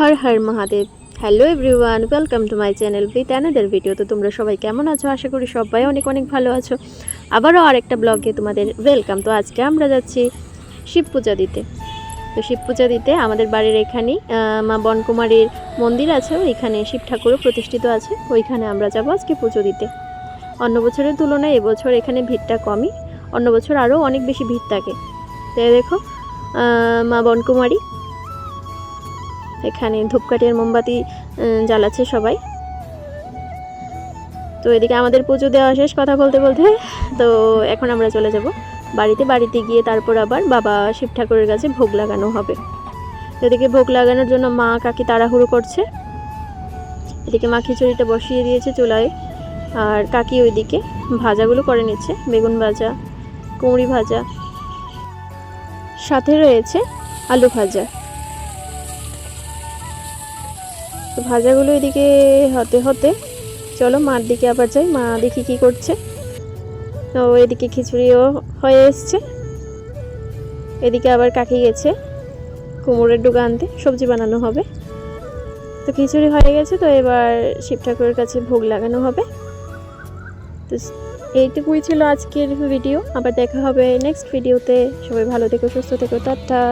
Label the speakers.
Speaker 1: Har Har Mahadev. Hello everyone welcome to my channel with another video তো তোমরা সবাই কেমন আছো? আশা করি সবাই অনেক অনেক ভালো আছো। আবারও আরেকটা ব্লগে তোমাদের ওয়েলকাম তো আজকে আমরা যাচ্ছি শিব পূজা দিতে। তো শিব পূজা দিতে আমাদের বাড়ির এখানেই মা বনকুমারীর মন্দির আছে। ওইখানে শিব ঠাকুরও প্রতিষ্ঠিত আছে। ওইখানে আমরা যাব আজকে পুজো দিতে। অন্য বছরের তুলনায় এবছর এখানে ভিড়টা কমই। অন্য বছর আরও অনেক বেশি ভিড় থাকে। তো এই দেখো মা বনকুমারী এখানে ধূপকাঠি আর মোমবাতি জ্বালাচ্ছে সবাই। তো এদিকে আমাদের পুজো দেওয়া শেষ কথা বলতে বলতে, তো এখন আমরা চলে যাব বাড়িতে। বাড়িতে গিয়ে তারপর আবার বাবা শিব ঠাকুরের কাছে ভোগ লাগানো হবে। এদিকে ভোগ লাগানোর জন্য মা, কাকি তাড়াহুড়ো করছে। এদিকে মা খিচুড়িটা বসিয়ে দিয়েছে চুলায়। আর কাকি ওইদিকে ভাজাগুলো করে নিচ্ছে, বেগুন ভাজা, কুমড়ি ভাজা, সাথে রয়েছে আলু ভাজা। তো ভাজাগুলো এদিকে হতে হতে চলো মার দিকে আবার যাই। মা দেখি কি করছে। তো এদিকে খিচুড়িও হয়ে এসছে। এদিকে আবার কাকি গেছে কুমড়োর ডুগা আনতে, সবজি বানানো হবে। তো খিচুড়ি হয়ে গেছে, তো এবার শিব ঠাকুরের কাছে ভোগ লাগানো হবে। তো এইটুকুই ছিল আজকের ভিডিও। আবার দেখা হবে নেক্সট ভিডিওতে। সবাই ভালো থেকো, সুস্থ থেকো, টাটা।